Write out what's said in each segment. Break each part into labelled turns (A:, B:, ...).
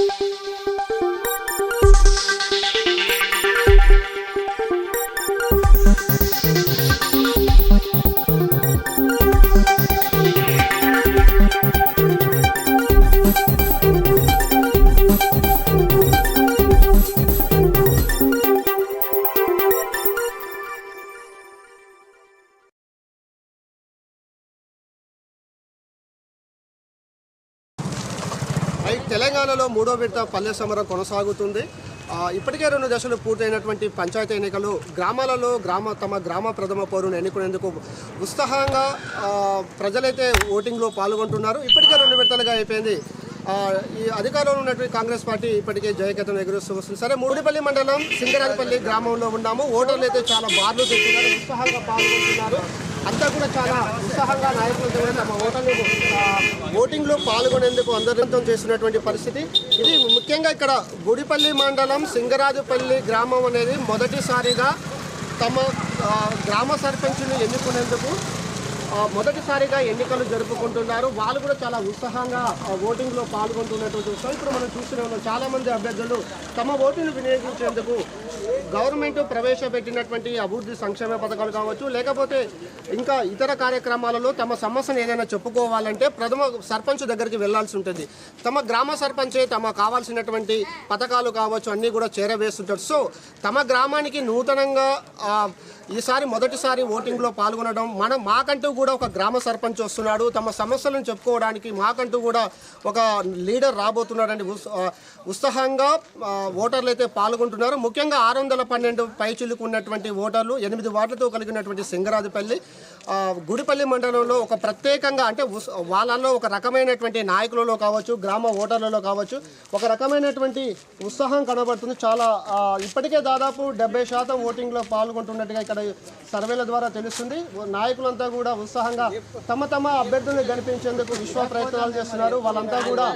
A: అయితే తెలంగాణలో మూడో విడత పల్లె సమరం కొనసాగుతుంది. ఇప్పటికే రెండు దశలు పూర్తయినటువంటి పంచాయతీ ఎన్నికలు గ్రామాలలో గ్రామ తమ గ్రామ ప్రథమ పౌరుని ఎన్నుకునేందుకు ఉత్సాహంగా ప్రజలైతే ఓటింగ్లో పాల్గొంటున్నారు. ఇప్పటికే రెండు విడతలుగా అయిపోయింది. ఈ అధికారంలో ఉన్నటువంటి కాంగ్రెస్ పార్టీ ఇప్పటికే జయకేతను ఎగురుస్తూ వస్తుంది. సరే మూడిపల్లి మండలం సింగరాజపల్లి గ్రామంలో ఉన్నాము. ఓటర్లు అయితే చాలా బార్లు తెచ్చున్నారు ఉత్సాహంగా పాల్గొంటున్నారు. అంతా కూడా చాలా ఉత్సాహంగా నాయకులతో తమ ఓటర్లు ఓటింగ్లో పాల్గొనేందుకు అందరితో చేస్తున్నటువంటి పరిస్థితి. ఇది ముఖ్యంగా ఇక్కడ గుడిపల్లి మండలం సింగరాజపల్లి గ్రామం అనేది మొదటిసారిగా తమ గ్రామ సర్పంచ్ని ఎన్నుకునేందుకు మొదటిసారిగా ఎన్నికలు జరుపుకుంటున్నారు. వాళ్ళు కూడా చాలా ఉత్సాహంగా ఓటింగ్లో పాల్గొంటున్నట్టు చూస్తాం. ఇప్పుడు మనం చూస్తూనే ఉన్నాం చాలా మంది అభ్యర్థులు తమ ఓటును వినియోగించేందుకు గవర్నమెంట్ ప్రవేశపెట్టినటువంటి అభివృద్ధి సంక్షేమ పథకాలు కావచ్చు లేకపోతే ఇంకా ఇతర కార్యక్రమాలలో తమ సమస్యను ఏదైనా చెప్పుకోవాలంటే ప్రథమ సర్పంచ్ దగ్గరికి వెళ్ళాల్సి ఉంటుంది. తమ గ్రామ సర్పంచే తమ కావాల్సినటువంటి పథకాలు కావచ్చు అన్నీ కూడా చేరవేస్తుంటారు. సో తమ గ్రామానికి నూతనంగా ఈసారి మొదటిసారి ఓటింగ్లో పాల్గొనడం మనం మాకంటూ కూడా ఒక గ్రామ సర్పంచ్ వస్తున్నాడు. తమ సమస్యలను చెప్పుకోవడానికి మాకంటూ కూడా ఒక లీడర్ రాబోతున్నాడని ఉత్సాహంగా ఓటర్లు అయితే పాల్గొంటున్నారు. ముఖ్యంగా ఆరు వందల పన్నెండు పై ఉన్నటువంటి ఓటర్లు ఎనిమిది వార్డులతో కలిగినటువంటి సింగరాజపల్లి గుడిపల్లి మండలంలో ఒక ప్రత్యేకంగా అంటే ఉస్- వాళ్ళలో ఒక రకమైనటువంటి నాయకులలో కావచ్చు గ్రామ ఓటర్లలో కావచ్చు ఒక రకమైనటువంటి ఉత్సాహం కనబడుతుంది. చాలా ఇప్పటికే దాదాపు డెబ్బై శాతం ఓటింగ్లో పాల్గొంటున్నట్టుగా ఇక్కడ సర్వేల ద్వారా తెలుస్తుంది. నాయకులంతా కూడా ఉత్సాహంగా తమ తమ అభ్యర్థులను గెలిపించేందుకు విశ్వ ప్రయత్నాలు చేస్తున్నారు. వాళ్ళంతా కూడా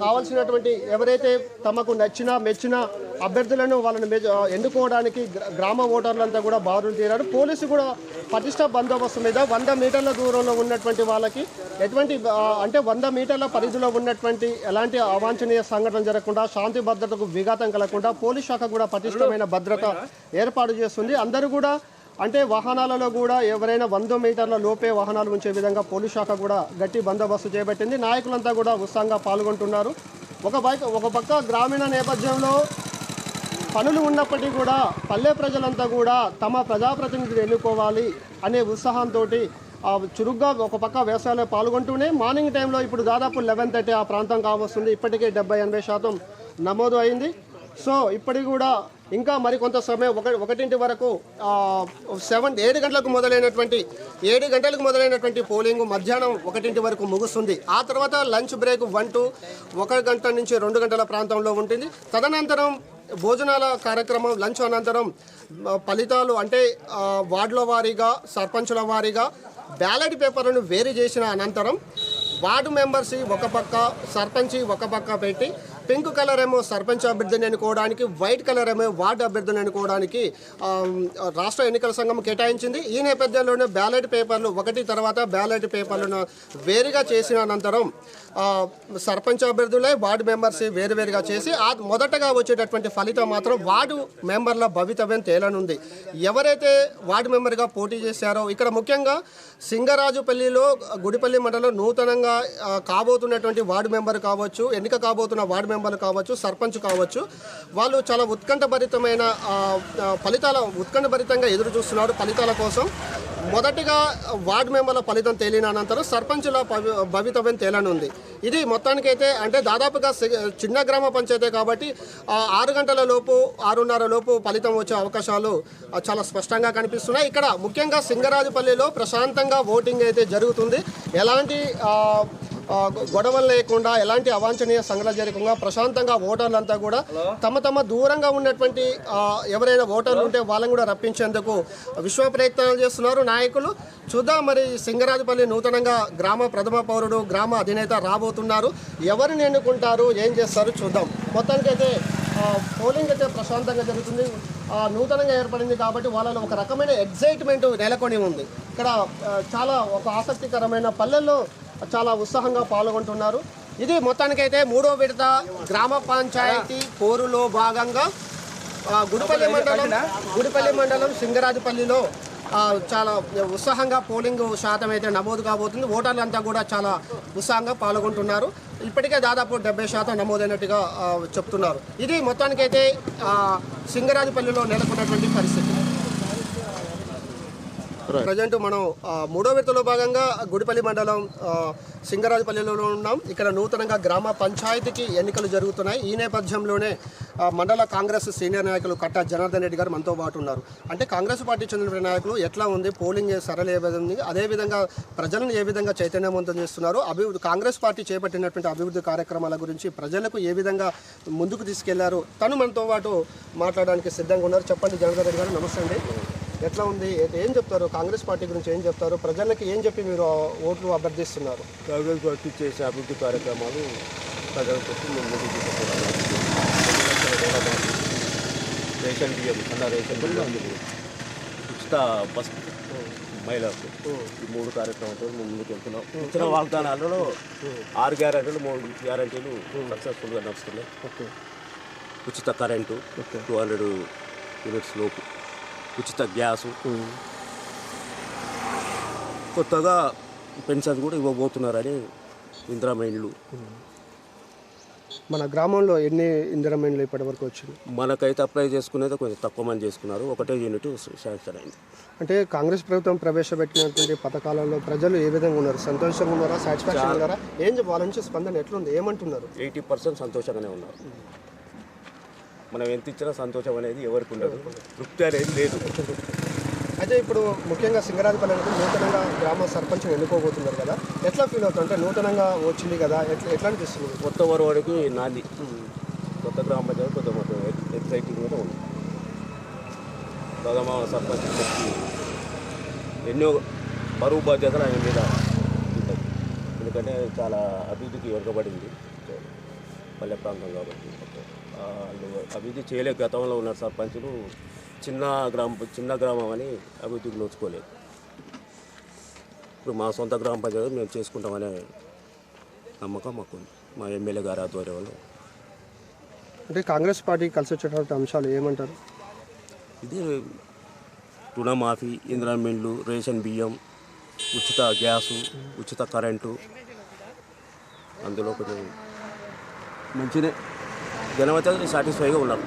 A: కావాల్సినటువంటి ఎవరైతే తమకు నచ్చిన మెచ్చిన అభ్యర్థులను వాళ్ళని మె- ఎన్నుకోవడానికి గ్రామ ఓటర్లంతా కూడా బారులు తీరారు. పోలీసు కూడా పటిష్ట బందోబస్తు మీద వంద మీటర్ల దూరంలో ఉన్నటువంటి వాళ్ళకి ఎటువంటి అంటే వంద మీటర్ల పరిధిలో ఉన్నటువంటి ఎలాంటి అవాంఛనీయ సంఘటన జరగకుండా శాంతి భద్రతకు విఘాతం కలగకుండా పోలీస్ శాఖ కూడా పటిష్టమైన భద్రత ఏర్పాటు చేస్తుంది. అందరూ కూడా అంటే వాహనాలలో కూడా ఎవరైనా వంద మీటర్ల లోపే వాహనాలు ఉంచే విధంగా పోలీస్ శాఖ కూడా గట్టి బందోబస్తు చేపట్టింది. నాయకులంతా కూడా ఉత్సాహంగా పాల్గొంటున్నారు. ఒక బైక్ ఒక పక్క గ్రామీణ నేపథ్యంలో పనులు ఉన్నప్పటికీ కూడా పల్లె ప్రజలంతా కూడా తమ ప్రజాప్రతినిధులు ఎన్నుకోవాలి అనే ఉత్సాహంతో చురుగ్గా ఒక పక్క వ్యవసాయంలో పాల్గొంటూనే మార్నింగ్ టైంలో ఇప్పుడు దాదాపు లెవెన్ థర్టీ ఆ ప్రాంతం కావస్తుంది. ఇప్పటికే డెబ్బై ఎనభై శాతం నమోదు అయింది. సో ఇప్పటికి కూడా ఇంకా మరికొంత సమయం ఒక ఒకటింటి వరకు సెవెన్ ఏడు గంటలకు మొదలైనటువంటి ఏడు గంటలకు మొదలైనటువంటి పోలింగ్ మధ్యాహ్నం ఒకటింటి వరకు ముగుస్తుంది. ఆ తర్వాత లంచ్ బ్రేక్ వన్ టు ఒక గంట నుంచి రెండు గంటల ప్రాంతంలో ఉంటుంది. తదనంతరం భోజనాల కార్యక్రమం లంచ్ అనంతరం ఫలితాలు అంటే వార్డుల వారీగా సర్పంచుల వారీగా బ్యాలెట్ పేపర్లను వేరు చేసిన అనంతరం వార్డు మెంబర్స్ ఒక పక్క సర్పంచి ఒక పక్క పెట్టి పింక్ కలర్ ఏమో సర్పంచ్ అభ్యర్థిని ఎన్నుకోవడానికి వైట్ కలర్ ఏమో వార్డు అభ్యర్థిని ఎన్నుకోవడానికి రాష్ట్ర ఎన్నికల సంఘం కేటాయించింది. ఈ నేపథ్యంలోనే బ్యాలెట్ పేపర్లు ఒకటి తర్వాత బ్యాలెట్ పేపర్లను వేరుగా చేసిన అనంతరం సర్పంచ్ అభ్యర్థులే వార్డు మెంబర్స్ వేరువేరుగా చేసి ఆ మొదటగా వచ్చేటటువంటి ఫలితం మాత్రం వార్డు మెంబర్ల భవితవ్యం తేలనుంది. ఎవరైతే వార్డు మెంబర్గా పోటీ చేశారో ఇక్కడ ముఖ్యంగా సింగరాజుపల్లిలో గుడిపల్లి మండలం నూతనంగా కాబోతున్నటువంటి వార్డు మెంబర్ కావచ్చు ఎన్నిక కాబోతున్న వార్డు మెంబర్ కావచ్చు సర్పంచ్ కావచ్చు వాళ్ళు చాలా ఉత్కంఠభరితమైన ఫలితాల ఉత్కంఠభరితంగా ఎదురు చూస్తున్నారు ఫలితాల కోసం. మొదటిగా వార్డు మెంబర్ల ఫలితం తేలిన అనంతరం సర్పంచుల భవితవ్యం తేలనుంది. ఇది మొత్తానికైతే అంటే దాదాపుగా సి- చిన్న గ్రామ పంచాయతీ కాబట్టి ఆరు గంటల లోపు ఆరున్నర లోపు ఫలితం వచ్చే అవకాశాలు చాలా స్పష్టంగా కనిపిస్తున్నాయి. ఇక్కడ ముఖ్యంగా సింగరాజుపల్లిలో ప్రశాంతంగా ఓటింగ్ అయితే జరుగుతుంది. ఎలాంటి గొడవలు లేకుండా ఎలాంటి అవాంఛనీయ సంఘటన జరగకుండా ప్రశాంతంగా ఓటర్లంతా కూడా తమ తమ దూరంగా ఉన్నటువంటి ఎవరైనా ఓటర్లు ఉంటే వాళ్ళని కూడా రప్పించేందుకు విశ్వ ప్రయత్నాలు చేస్తున్నారు నాయకులు. చూద్దాం మరి సింగరాజుపల్లి నూతనంగా గ్రామ ప్రథమ పౌరుడు గ్రామ అధినేత రాబోతున్నారు. ఎవరిని ఎన్నుకుంటారు ఏం చేస్తారు చూద్దాం. మొత్తానికైతే ఆ, పోలింగ్ అయితే ప్రశాంతంగా జరుగుతుంది. నూతనంగా ఏర్పడింది కాబట్టి వాళ్ళలో ఒక రకమైన ఎగ్జైట్మెంట్ నెలకొని ఉంది. ఇక్కడ చాలా ఒక ఆసక్తికరమైన పల్లెల్లో చాలా ఉత్సాహంగా పాల్గొంటున్నారు. ఇది మొత్తానికైతే మూడో విడత గ్రామ పంచాయతీ పోరులో భాగంగా గుడిపల్లి మండలం గుడిపల్లి మండలం సింగరాజపల్లిలో చాలా ఉత్సాహంగా పోలింగ్ శాతం అయితే నమోదు కాబోతుంది. ఓటర్లంతా కూడా చాలా ఉత్సాహంగా పాల్గొంటున్నారు. ఇప్పటికే దాదాపు డెబ్బై శాతం నమోదైనట్టుగా చెప్తున్నారు. ఇది మొత్తానికైతే సింగరాజపల్లిలో నెలకొన్నటువంటి పరిస్థితి. ప్రజెంట్ మనం మూడో విడతలో భాగంగా గుడిపల్లి మండలం సింగరాజపల్లిలో ఉన్నాం. ఇక్కడ నూతనంగా గ్రామ పంచాయతీకి ఎన్నికలు జరుగుతున్నాయి. ఈ నేపథ్యంలోనే మండల కాంగ్రెస్ సీనియర్ నాయకులు కట్టా జనార్దన్ రెడ్డి గారు మనతో పాటు ఉన్నారు. అంటే కాంగ్రెస్ పార్టీ చెందిన నాయకులు ఎట్లా ఉంది? పోలింగ్ సరళ ఏ విధంగా ఉంది? అదేవిధంగా ప్రజలను ఏ విధంగా చైతన్యవంతం చేస్తున్నారు? అభివృద్ధి కాంగ్రెస్ పార్టీ చేపట్టినటువంటి అభివృద్ధి కార్యక్రమాల గురించి ప్రజలకు ఏ విధంగా ముందుకు తీసుకెళ్ళారు? తను మనతో పాటు మాట్లాడడానికి సిద్ధంగా ఉన్నారు. చెప్పండి జనార్దన్ రెడ్డి గారు నమస్తే అండి. ఎట్లా ఉంది? ఏ- ఏం చెప్తారు? కాంగ్రెస్ పార్టీ గురించి ఏం చెప్తారు? ప్రజలకి ఏం చెప్పి మీరు ఓట్లు అభ్యర్థిస్తున్నారు?
B: కాంగ్రెస్ పార్టీ చేసే అభివృద్ధి కార్యక్రమాలు ప్రజలకు రేషన్ బియ్యం అన్న రేషన్ బియ్యం ఉచిత బస్ మహిళలకు. ఈ మూడు కార్యక్రమాలతో మేము ముందుకు వెళ్తున్నాం. ఇచ్చిన వాగ్దానాలలో ఆరు గ్యారంటీలు మూడు గ్యారంటీలు సక్సెస్ఫుల్గా నడుస్తున్నాయి.
A: ఓకే.
B: ఉచిత కరెంటు టూ హండ్రెడ్ యూనిట్స్ లోపు. ఉచిత గ్యాసు. కొత్తగా పెన్షన్ కూడా ఇవ్వబోతున్నారని ఇందిరామైన్లు
A: మన గ్రామంలో ఎన్ని ఇందిరమైన్లు ఇప్పటి వరకు వచ్చింది?
B: మనకైతే అప్లై చేసుకునేది కొంచెం తక్కువ మంది చేసుకున్నారు. ఒకటే యూనిట్ శాంక్షన్ అయింది.
A: అంటే కాంగ్రెస్ ప్రభుత్వం ప్రవేశపెట్టినటువంటి పథకాలలో ప్రజలు ఏ విధంగా ఉన్నారు? సంతోషంగా ఉన్నారా? సాటిస్ఫాక్షన్ ఉన్నారా? ఏం చెప్ప- వాళ్ళ నుంచి స్పందన ఎట్లుంది? ఏమంటున్నారు?
B: ఎయిటీ పర్సెంట్ సంతోషంగానే ఉన్నారు. మనం ఎంత ఇచ్చినా సంతోషం అనేది ఎవరికి ఉండదు. తృప్తి అనేది లేదు.
A: అయితే ఇప్పుడు ముఖ్యంగా సింగరాజపల్లి అనేది నూతనంగా గ్రామ సర్పంచ్ ఎన్నుకోబోతున్నారు కదా. ఎట్లా ఫీల్ అవుతుంది? అంటే నూతనంగా వచ్చింది కదా. ఎట్లా ఎట్లా అనిపిస్తుంది?
B: కొత్త వరవాడికి నాంది. కొత్త గ్రామ పంచాయతీ కొత్త మొత్తం ఎక్సైటింగ్గా ఉంది. ప్రథమ సర్పంచ్ ఎన్నో బరువు బాధ్యతలు ఆయన మీద ఉంటాయి. ఎందుకంటే చాలా అభివృద్ధికి వెనుకబడింది. పల్లె ప్రాంతం కాబట్టి. అభివృద్ధి చేయలేక గతంలో ఉన్న సర్పంచులు చిన్న గ్రామం చిన్న గ్రామం అని అభివృద్ధికి నోచుకోలేదు. ఇప్పుడు మా సొంత గ్రామ పంచాయతీ మేము చేసుకుంటామనే నమ్మకం మాకుంది. మా ఎమ్మెల్యే గారి ఆధ్వర్యంలో.
A: అంటే కాంగ్రెస్ పార్టీకి కలిసి వచ్చేటువంటి అంశాలు ఏమంటారు?
B: ఇది రుణమాఫీ ఇంద్రామిండ్లు రేషన్ బియ్యం ఉచిత గ్యాసు ఉచిత కరెంటు. అందులో కొంచెం మంచిదే. జనం అయితే సాటిస్ఫైగా ఉన్నారు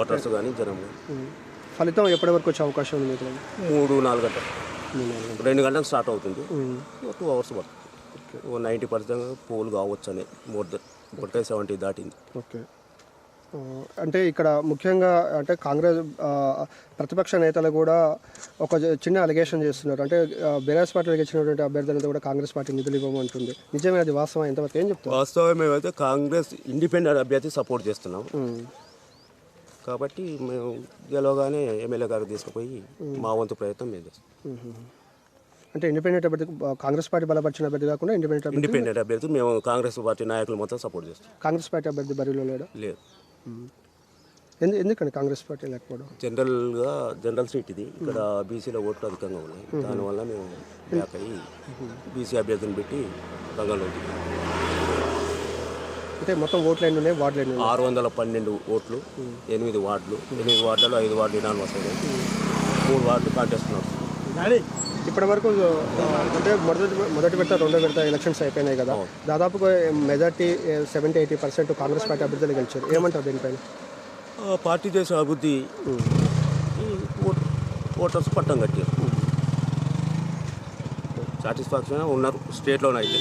B: ఓటర్స్ కానీ జనం.
A: ఫలితం ఎప్పటి వరకు వచ్చే అవకాశం ఉంది మీకు?
B: మూడు నాలుగు గంటలు. రెండు గంటలకు స్టార్ట్ అవుతుంది. టూ అవర్స్ పడుతుంది. ఓ నైంటీ పర్సెంట్ పోల్ కావచ్చు అని మోర్ దెన్ సెవెంటీ దాటింది.
A: ఓకే. అంటే ఇక్కడ ముఖ్యంగా అంటే కాంగ్రెస్ ప్రతిపక్ష నేతలు కూడా ఒక చిన్న అలిగేషన్ చేస్తున్నారు. అంటే బీఆర్ఎస్ పార్టీకి ఇచ్చినటువంటి అభ్యర్థులతో కూడా కాంగ్రెస్ పార్టీ నిధులు ఇవ్వమంటుంది. నిజమే అది వాస్తవం? ఎంతవరకు ఏం చెప్తారు?
B: వాస్తవం మేమైతే కాంగ్రెస్ ఇండిపెండెంట్ అభ్యర్థి సపోర్ట్ చేస్తున్నాం. కాబట్టి మేము గెలవగానే ఎమ్మెల్యే గారికి తీసుకుపోయి మా వంతు ప్రయత్నం మేము. చేస్తాం.
A: అంటే ఇండిపెండెంట్ అభ్యర్థి కాంగ్రెస్ పార్టీ బలపరిచిన అభ్యర్థి కాకుండా ఇండిపెండెంట్
B: ఇండిపెండెంట్ అభ్యర్థి మేము కాంగ్రెస్ పార్టీ నాయకులు మొత్తం సపోర్ట్ చేస్తాం.
A: కాంగ్రెస్ పార్టీ అభ్యర్థి బరిలో లేడా?
B: లేదు.
A: ఎందు ఎందుకండి కాంగ్రెస్ పార్టీ లేకపోవడం?
B: జనరల్గా జనరల్ సీట్ ఇది. ఇక్కడ బీసీలో ఓట్లు అధికంగా ఉన్నాయి. దానివల్ల మేము బ్యాక్ అయ్యి బీసీ అభ్యర్థిని పెట్టి రంగంలో.
A: అంటే మొత్తం ఓట్లు ఎన్ని ఉన్నాయి? వార్డులు ఎన్ని ఉన్నాయి?
B: ఆరు వందల పన్నెండు ఓట్లు ఎనిమిది వార్డులు. ఎనిమిది వార్డులలో ఐదు వార్డులు ఇనాన్ వస్తాయి మూడు వార్డులు కాంటెస్ట్ నడుస్తుంది
A: ఇప్పటి వరకు అంటే మొదటి మొదటి విడత రెండో విడత ఎలక్షన్స్ అయిపోయినాయి కదా. దాదాపుగా majority seventy eighty percent Congress party అభ్యర్థులు గెలిచారు. ఏమంటారు దీనిపైన?
B: పార్టీ చేసే అభివృద్ధి ఓటర్స్ పట్టం కట్టారు. సాటిస్ఫాక్షన్ ఉన్నారు స్టేట్లోనే అయితే.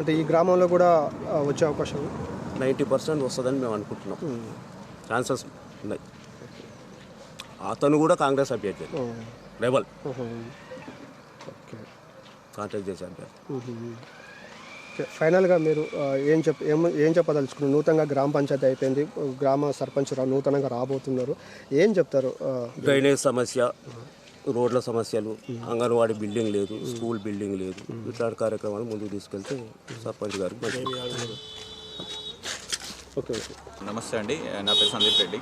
A: అంటే ఈ గ్రామంలో కూడా వచ్చే అవకాశం.
B: నైంటీ పర్సెంట్ వస్తుందని మేము అనుకుంటున్నాం. ఛాన్సెస్ ఉన్నాయి. అతను కూడా కాంగ్రెస్ అభ్యర్థి. Rebel.
A: Okay.
B: Contact
A: hmm. Okay. ఫైనల్గా మీరు ఏం చెప్ ఏం ఏం చెప్పదలుచుకున్నారు? నూతనంగా గ్రామ పంచాయతీ అయిపోయింది. గ్రామ సర్పంచ్ రా- నూతనంగా రాబోతున్నారు. ఏం చెప్తారు?
B: డ్రైనేజ్ సమస్య రోడ్ల సమస్యలు అంగన్వాడీ బిల్డింగ్ లేదు స్కూల్ బిల్డింగ్ లేదు ఇట్లాంటి కార్యక్రమాలు ముందుకు తీసుకెళ్తే సర్పంచ్ మంచిది.
A: Okay okay.
C: నమస్తే అండి. నా పేరు సందీప్ రెడ్డి.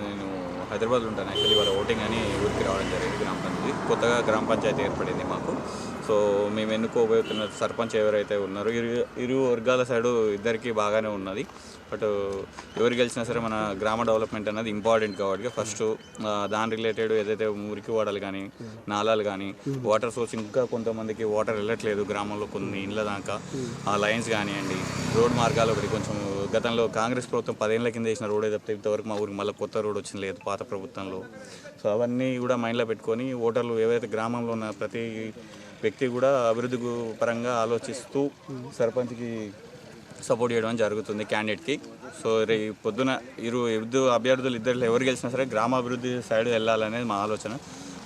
C: నేను హైదరాబాద్లో ఉంటాను యాక్చువల్లీ వాళ్ళ ఓటింగ్ అని ఊరికి రావడం జరిగింది గ్రామ పంచాయతీ కొత్తగా గ్రామ పంచాయతీ ఏర్పడింది మాకు. సో మేము ఎన్నుకోబోతున్న సర్పంచ్ ఎవరైతే ఉన్నారో ఇరు ఇరు వర్గాల సైడు ఇద్దరికి బాగానే ఉన్నది. బట్ ఎవరు గెలిచినా సరే మన గ్రామ డెవలప్మెంట్ అనేది ఇంపార్టెంట్ కాబట్టి ఫస్ట్ దాని రిలేటెడ్ ఏదైతే మురికి వాడలు కానీ నాలాలు కానీ వాటర్ సోర్స్ ఇంకా కొంతమందికి వాటర్ వెళ్ళట్లేదు గ్రామంలో కొన్ని ఇండ్ల దాకా. ఆ లైన్స్ కానివ్వండి రోడ్ మార్గాలు ఒకటి కొంచెం గతంలో కాంగ్రెస్ ప్రభుత్వం పదేళ్ళ కింద వేసిన రోడ్ తప్పితే ఇంతవరకు మా ఊరికి మళ్ళీ కొత్త రోడ్ వచ్చింది లేదు పాత ప్రభుత్వంలో. సో అవన్నీ కూడా మైండ్లో పెట్టుకొని ఓటర్లు ఎవరైతే గ్రామంలో ఉన్న ప్రతి వ్యక్తి కూడా అభివృద్ధి పరంగా ఆలోచిస్తూ సర్పంచ్కి సపోర్ట్ చేయడం జరుగుతుంది క్యాండిడేట్కి. సో రే పొద్దున ఇరు ఇద్దరు అభ్యర్థులు ఇద్దరు ఎవరు గెలిచినా సరే గ్రామాభివృద్ధి సైడ్ వెళ్ళాలనేది మా ఆలోచన.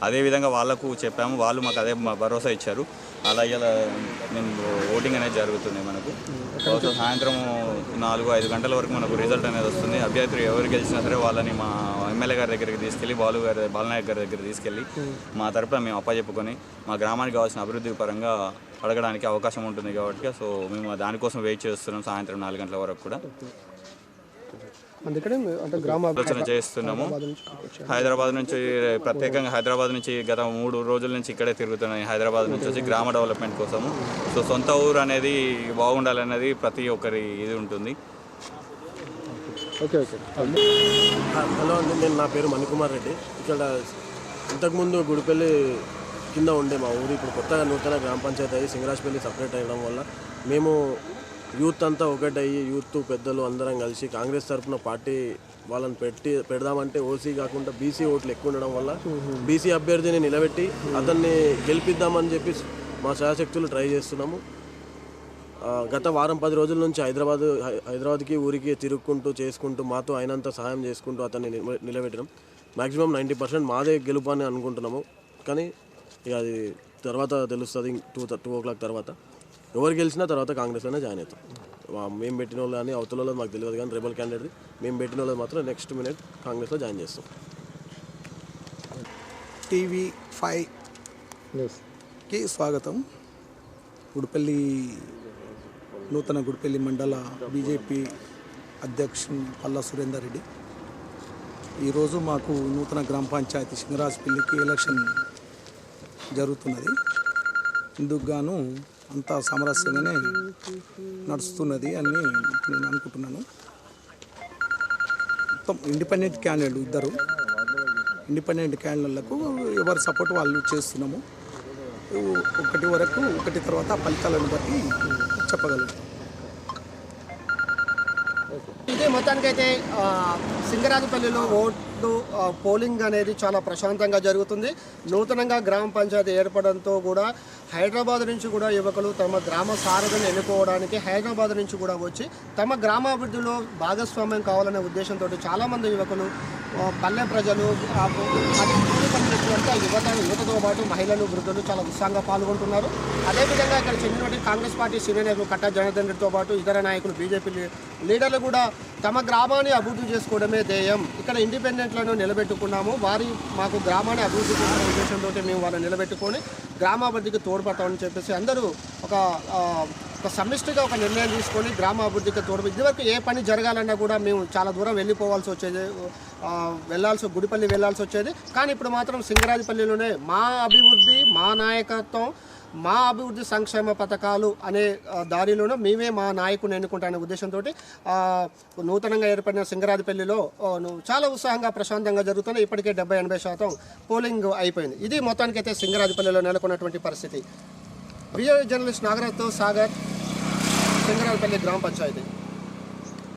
C: అదేవిధంగా వాళ్ళకు చెప్పాము వాళ్ళు మాకు అదే మా భరోసా ఇచ్చారు. అలా ఇలా నేను ఓటింగ్ అనేది జరుగుతుంది మనకు. బహుశా సాయంత్రం నాలుగు ఐదు గంటల వరకు మనకు రిజల్ట్ అనేది వస్తుంది. అభ్యర్థులు ఎవరు గెలిచినా సరే వాళ్ళని మా ఎమ్మెల్యే గారి దగ్గరికి తీసుకెళ్ళి బాలు గారి బాలనాయక్ గారి దగ్గర తీసుకెళ్ళి మా తరపున మేము అప్పచెప్పుకొని మా గ్రామానికి కావాల్సిన అభివృద్ధి పరంగా అడగడానికి అవకాశం ఉంటుంది కాబట్టి సో మేము దానికోసం వెయిట్ చేస్తున్నాం సాయంత్రం నాలుగు గంటల వరకు కూడా.
A: అందుకనే అంటే గ్రామ
C: ఆలోచన చేస్తున్నాము. హైదరాబాద్ నుంచి ప్రత్యేకంగా హైదరాబాద్ నుంచి గత మూడు రోజుల నుంచి ఇక్కడే తిరుగుతున్నాయి. హైదరాబాద్ నుంచి వచ్చి గ్రామ డెవలప్మెంట్ కోసము. సో సొంత ఊరు అనేది బాగుండాలనేది ప్రతి ఒక్కరి ఇది ఉంటుంది.
A: Okay okay.
D: హలో అండి నేను నా పేరు మణికుమార్ రెడ్డి. ఇక్కడ ఇంతకుముందు గుడిపల్లి కింద ఉండే మా ఊరు ఇప్పుడు కొత్తగా నూతన గ్రామ పంచాయతీ అయ్యి సింగరాజపల్లి సపరేట్ అయ్యడం వల్ల మేము యూత్ అంతా ఒకటయ్యి యూత్ పెద్దలు అందరం కలిసి కాంగ్రెస్ తరఫున పార్టీ వాళ్ళని పెట్టి పెడదామంటే ఓసీ కాకుండా బీసీ ఓట్లు ఎక్కువ ఉండడం వల్ల బీసీ అభ్యర్థిని నిలబెట్టి అతన్ని గెలిపిద్దామని చెప్పి మా శాశక్తులు ట్రై చేస్తున్నాము. గత వారం పది రోజుల నుంచి హైదరాబాద్ హై- హైదరాబాద్కి ఊరికి తిరుక్కుంటూ చేసుకుంటూ మాతో అయినంత సహాయం చేసుకుంటూ అతన్ని నిలబెట్టడం. మ్యాక్సిమం నైంటీ పర్సెంట్ మాదే గెలుపు అని అనుకుంటున్నాము. కానీ ఇక అది తర్వాత తెలుస్తుంది టూ టూ ఓ క్లాక్ తర్వాత. ఎవరు గెలిచినా తర్వాత కాంగ్రెస్లోనే జాయిన్ అవుతాం. మేము పెట్టిన వాళ్ళు కానీ అవతల వాళ్ళది మాకు తెలియదు కానీ రెబల్ క్యాండిడేట్ మేము పెట్టిన వాళ్ళది మాత్రం నెక్స్ట్ మినిట్ కాంగ్రెస్లో జాయిన్ చేస్తాం.
E: టీవీ ఫైవ్ న్యూస్కి స్వాగతం. గుడిపల్లి నూతన గుడిపల్లి మండల బీజేపీ అధ్యక్షుని పల్లా సురేందర్ రెడ్డి. ఈరోజు మాకు నూతన గ్రామ పంచాయతీ సింగరాజపల్లికి ఎలక్షన్ జరుగుతున్నది. ఇందుకు గాను అంతా సామరస్యంగానే నడుస్తున్నది అని నేను అనుకుంటున్నాను. మొత్తం ఇండిపెండెంట్ క్యాండిడేట్ ఇద్దరు. ఇండిపెండెంట్ క్యాండిడేట్లకు ఎవరి సపోర్ట్ వాళ్ళు చేస్తున్నాము ఒకటి వరకు ఒకటి తర్వాత ఫలితాలను బట్టి చెప్పగలం.
A: ఇదే మొత్తానికైతే సింగరాజపల్లిలో ఆ, పోలింగ్ అనేది చాలా ప్రశాంతంగా జరుగుతుంది. నూతనంగా గ్రామ పంచాయతీ ఏర్పడంతో కూడా హైదరాబాద్ నుంచి కూడా యువకులు తమ గ్రామ సారథిని ఎన్నుకోవడానికి హైదరాబాద్ నుంచి కూడా వచ్చి తమ గ్రామాభివృద్ధిలో భాగస్వామ్యం కావాలనే ఉద్దేశంతో చాలామంది యువకులు పల్లె ప్రజలు ఆ, యువత యువతతో పాటు మహిళలు వృద్ధులు చాలా ఉత్సాహంగా పాల్గొంటున్నారు. అదేవిధంగా ఇక్కడ చెందినటువంటి కాంగ్రెస్ పార్టీ సీనియర్ నాయకులు కట్టా జనార్దన్ రెడ్డితో పాటు ఇతర నాయకులు బీజేపీ లీడర్లు కూడా తమ గ్రామాన్ని అభివృద్ధి చేసుకోవడమే ధ్యేయం. ఇక్కడ ఇండిపెండెంట్ ఇండిపెండెంట్లను నిలబెట్టుకున్నాము. వారి మాకు గ్రామాన్ని అభివృద్ధి చేసిన ఉద్దేశంతో మేము వాళ్ళని నిలబెట్టుకొని గ్రామాభివృద్ధికి తోడ్పడతామని చెప్పేసి అందరూ ఒక ఒక సమిష్టిగా ఒక నిర్ణయం తీసుకొని గ్రామ అభివృద్ధికి తోడు ఇదివరకు ఏ పని జరగాలన్నా కూడా మేము చాలా దూరం వెళ్ళిపోవాల్సి వచ్చేది. వెళ్ళాల్సి గుడిపల్లి వెళ్ళాల్సి వచ్చేది. కానీ ఇప్పుడు మాత్రం సింగరాజపల్లిలోనే మా అభివృద్ధి మా నాయకత్వం మా అభివృద్ధి సంక్షేమ పథకాలు అనే దారిలోనూ మేమే మా నాయకుని ఎన్నుకుంటానే ఉద్దేశంతో నూతనంగా ఏర్పడిన సింగరాజపల్లిలో చాలా ఉత్సాహంగా ప్రశాంతంగా జరుగుతుంది ఇప్పటికే డెబ్బై ఎనభై శాతం పోలింగ్ అయిపోయింది. ఇది మొత్తానికైతే సింగరాజపల్లిలో నెలకొన్నటువంటి పరిస్థితి. విజయ జర్నలిస్ట్ నాగరాజ్తో సాగర్ సింగరాజపల్లి గ్రామ పంచాయతీ.